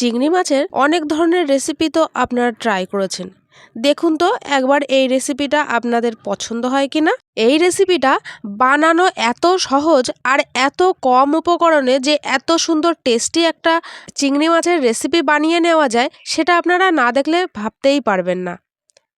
চিংড়ি মাছের অনেক ধরনের রেসিপি তো আপনারা ট্রাই করেছেন। দেখুন তো একবার এই রেসিপিটা আপনাদের পছন্দ হয় কি না এই রেসিপিটা বানানো এত সহজ আর এত কম উপকরণে যে এত সুন্দর টেস্টি একটা চিংড়ি মাছের রেসিপি বানিয়ে নেওয়া যায়, সেটা আপনারা না দেখলে ভাবতেই পারবেন না।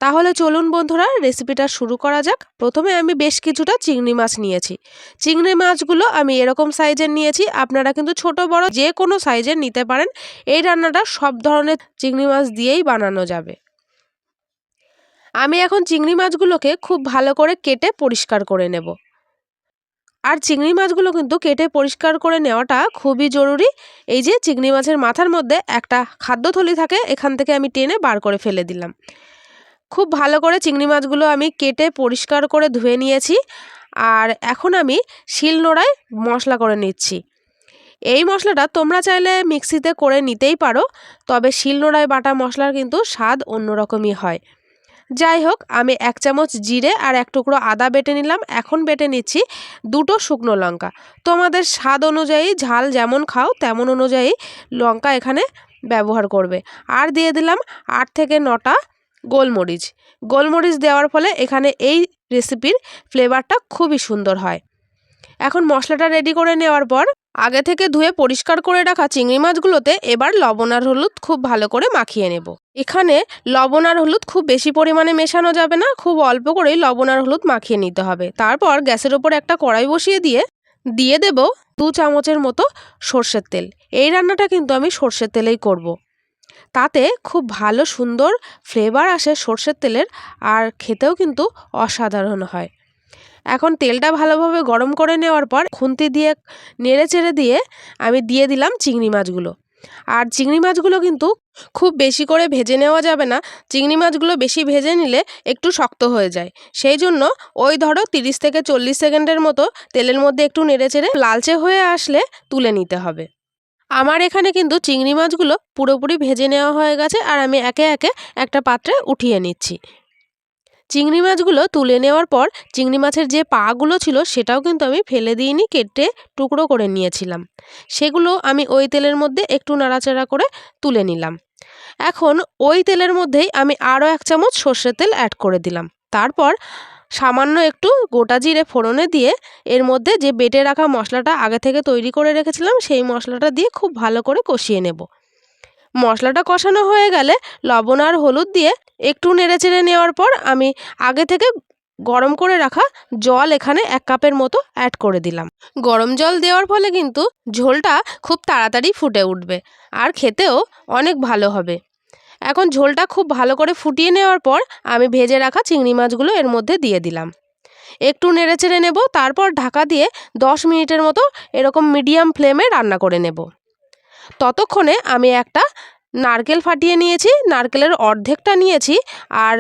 তাহলে চলুন বন্ধুরা রেসিপিটা শুরু করা যাক। প্রথমে আমি বেশ কিছুটা চিংড়ি মাছ নিয়েছি। চিংড়ি মাছগুলো আমি এরকম সাইজের নিয়েছি, আপনারা কিন্তু ছোট, বড় যে কোনো সাইজের নিতে পারেন। এই রান্নাটা সব ধরনের চিংড়ি মাছ দিয়েই বানানো যাবে। আমি এখন চিংড়ি মাছগুলোকে খুব ভালো করে কেটে পরিষ্কার করে নেব। আর চিংড়ি মাছগুলো কিন্তু কেটে পরিষ্কার করে নেওয়াটা খুবই জরুরি। এই যে চিংড়ি মাছের মাথার মধ্যে একটা খাদ্যথলি থাকে, এখান থেকে আমি টেনে বার করে ফেলে দিলাম। খুব ভালো করে চিংড়ি মাছগুলো আমি কেটে পরিষ্কার করে ধুয়ে নিয়েছি। আর এখন আমি শিলনোড়ায় মশলা করে নিচ্ছি। এই মশলাটা তোমরা চাইলে মিক্সিতে করে নিতেই পারো, তবে শিলনোড়ায় বাটা মশলার কিন্তু স্বাদ অন্যরকমই হয়। যাই হোক, আমি এক চামচ জিরে আর এক টুকরো আদা বেটে নিলাম। এখন বেটে নিচ্ছি দুটো শুকনো লঙ্কা। তোমাদের স্বাদ অনুযায়ী, ঝাল যেমন খাও, তেমন অনুযায়ী লঙ্কা এখানে ব্যবহার করবে। আর দিয়ে দিলাম আট থেকে নটা গোলমরিচ। গোলমরিচ দেওয়ার ফলে এখানে এই রেসিপির ফ্লেভারটা খুবই সুন্দর হয়। এখন মশলাটা রেডি করে নেওয়ার পর, আগে থেকে ধুয়ে পরিষ্কার করে রাখা চিংড়ি মাছগুলোতে এবার লবণ আর হলুদ খুব ভালো করে মাখিয়ে নেব। এখানে লবণ আর হলুদ খুব বেশি পরিমাণে মেশানো যাবে না, খুব অল্প করেই লবণ আর হলুদ মাখিয়ে নিতে হবে। তারপর গ্যাসের ওপর একটা কড়াই বসিয়ে দিয়ে দিয়ে দেব দু চামচের মতো সর্ষের তেল। এই রান্নাটা কিন্তু আমি সর্ষের তেলেই করব। তাতে খুব ভালো সুন্দর ফ্লেভার আসে সর্ষের তেলের আর খেতেও কিন্তু অসাধারণ হয়। এখন তেলটা ভালোভাবে গরম করে নেওয়ার পর খুন্তি দিয়ে নেড়ে চেড়ে দিয়ে আমি দিয়ে দিলাম চিংড়ি মাছগুলো। আর চিংড়ি মাছগুলো কিন্তু খুব বেশি করে ভেজে নেওয়া যাবে না, চিংড়ি মাছগুলো বেশি ভেজে নিলে একটু শক্ত হয়ে যায়। সেই জন্য ওই ধরো তিরিশ থেকে চল্লিশ সেকেন্ডের মতো তেলের মধ্যে একটু নেড়ে চেড়ে লালচে হয়ে আসলে তুলে নিতে হবে। আমার এখানে কিন্তু চিংড়ি মাছগুলো পুরোপুরি ভেজে নেওয়া হয়ে গেছে আর আমি একে একে একটা পাত্রে উঠিয়ে নিচ্ছি। চিংড়ি মাছগুলো তুলে নেওয়ার পর চিংড়ি মাছের যে পাগুলো ছিল সেটাও কিন্তু আমি ফেলে দিইনি, কেটে টুকরো করে নিয়েছিলাম। সেগুলো আমি ওই তেলের মধ্যে একটু নাড়াচাড়া করে তুলে নিলাম। এখন ওই তেলের মধ্যেই আমি আরও এক চামচ সর্ষের তেল অ্যাড করে দিলাম। তারপর সামান্য একটু গোটা জিরে ফোড়নে দিয়ে এর মধ্যে যে বেটে রাখা মশলাটা আগে থেকে তৈরি করে রেখেছিলাম, সেই মশলাটা দিয়ে খুব ভালো করে কষিয়ে নেব। মশলাটা কষানো হয়ে গেলে লবণ আর হলুদ দিয়ে একটু নেড়েচেড়ে নেওয়ার পর আমি আগে থেকে গরম করে রাখা জল এখানে এক কাপের মতো অ্যাড করে দিলাম। গরম জল দেওয়ার ফলে কিন্তু ঝোলটা খুব তাড়াতাড়ি ফুটে উঠবে আর খেতেও অনেক ভালো হবে। এখন ঝোলটা খুব ভালো করে ফুটিয়ে নেওয়ার পর আমি ভেজে রাখা চিংড়ি মাছগুলো এর মধ্যে দিয়ে দিলাম। একটু নেড়ে চেড়ে নেব, তারপর ঢাকা দিয়ে দশ মিনিটের মতো এরকম মিডিয়াম ফ্লেমে রান্না করে নেব। ততক্ষণে আমি একটা নারকেল ফাটিয়ে নিয়েছি, নারকেলের অর্ধেকটা নিয়েছি আর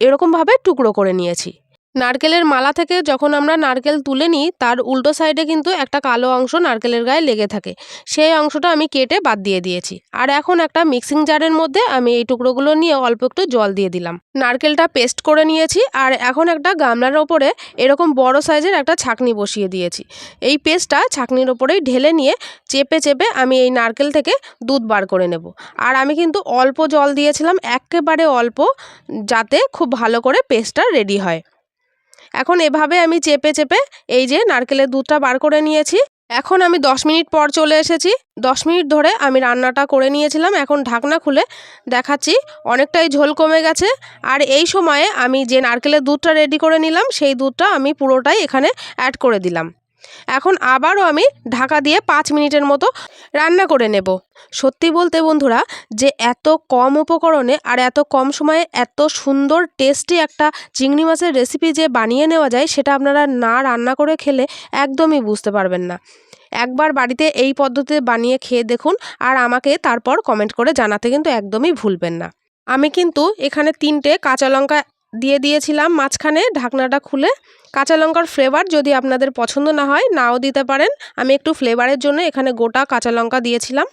এরকমভাবে টুকরো করে নিয়েছি। নারকেলের মালা থেকে যখন আমরা নারকেল তুলে নিই, তার উল্টো সাইডে কিন্তু একটা কালো অংশ নারকেলের গায়ে লেগে থাকে। সেই অংশটা আমি কেটে বাদ দিয়ে দিয়েছি। আর এখন একটা মিক্সিং জারের মধ্যে আমি এই টুকরোগুলো নিয়ে অল্প একটু জল দিয়ে দিলাম। নারকেলটা পেস্ট করে নিয়েছি আর এখন একটা গামলার ওপরে এরকম বড় সাইজের একটা ছাকনি বসিয়ে দিয়েছি। এই পেস্টটা ছাকনির ওপরেই ঢেলে নিয়ে চেপে চেপে আমি এই নারকেল থেকে দুধ বার করে নেব। আর আমি কিন্তু অল্প জল দিয়েছিলাম, একেবারে অল্প, যাতে খুব ভালো করে পেস্টটা রেডি হয়। এখন এভাবে আমি চেপে চেপে এই যে নারকেলের দুধটা বার করে নিয়েছি। এখন আমি দশ মিনিট পর চলে এসেছি। দশ মিনিট ধরে আমি রান্নাটা করে নিয়েছিলাম। এখন ঢাকনা খুলে দেখাচ্ছি। অনেকটাই ঝোল কমে গেছে। আর এই সময়ে আমি যে নারকেলের দুধটা রেডি করে নিলাম, সেই দুধটা আমি পুরোটাই এখানে অ্যাড করে দিলাম। এখন আবারও আমি ঢাকা দিয়ে পাঁচ মিনিটের মতো রান্না করে নেব। সত্যি বলতে বন্ধুরা, যে এত কম উপকরণে আর এত কম সময়ে এত সুন্দর টেস্টি একটা চিংড়ি মাছের রেসিপি যে বানিয়ে নেওয়া যায়, সেটা আপনারা না রান্না করে খেলে একদমই বুঝতে পারবেন না। একবার বাড়িতে এই পদ্ধতিতে বানিয়ে খেয়ে দেখুন আর আমাকে তারপর কমেন্ট করে জানাতে কিন্তু একদমই ভুলবেন না। আমি কিন্তু এখানে তিনটে কাঁচা লঙ্কা দিয়ে দিয়েছিলাম মাঝখানে ঢাকনাটা খুলে। কাঁচা লঙ্কার ফ্লেভার যদি আপনাদের পছন্দ না হয়, নাও দিতে পারেন। আমি একটু ফ্লেভারের জন্য এখানে গোটা কাঁচা লঙ্কা দিয়েছিলাম।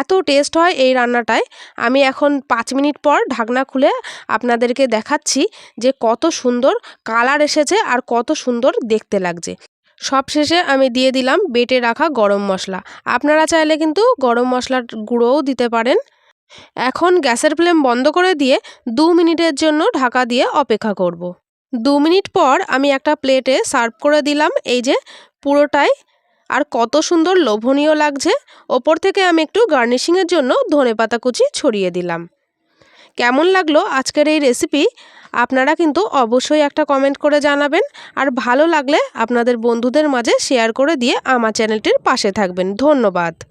এত টেস্ট হয় এই রান্নাটায়। আমি এখন পাঁচ মিনিট পর ঢাকনা খুলে আপনাদেরকে দেখাচ্ছি যে কত সুন্দর কালার এসেছে আর কত সুন্দর দেখতে লাগছে। সবশেষে আমি দিয়ে দিলাম বেটে রাখা গরম মশলা। আপনারা চাইলে কিন্তু গরম মশলার গুঁড়োও দিতে পারেন। এখন গ্যাসের ফ্লেম বন্ধ করে দিয়ে দু মিনিটের জন্য ঢাকা দিয়ে অপেক্ষা করব। দু মিনিট পর আমি একটা প্লেটে সার্ভ করে দিলাম এই যে পুরোটাই। আর কত সুন্দর লোভনীয় লাগছে। ওপর থেকে আমি একটু গার্নিশিংয়ের জন্য ধনে পাতা কুচি ছড়িয়ে দিলাম। কেমন লাগল আজকের এই রেসিপি? আপনারা কিন্তু অবশ্যই একটা কমেন্ট করে জানাবেন। আর ভালো লাগলে আপনাদের বন্ধুদের মাঝে শেয়ার করে দিয়ে আমার চ্যানেলটির পাশে থাকবেন। ধন্যবাদ।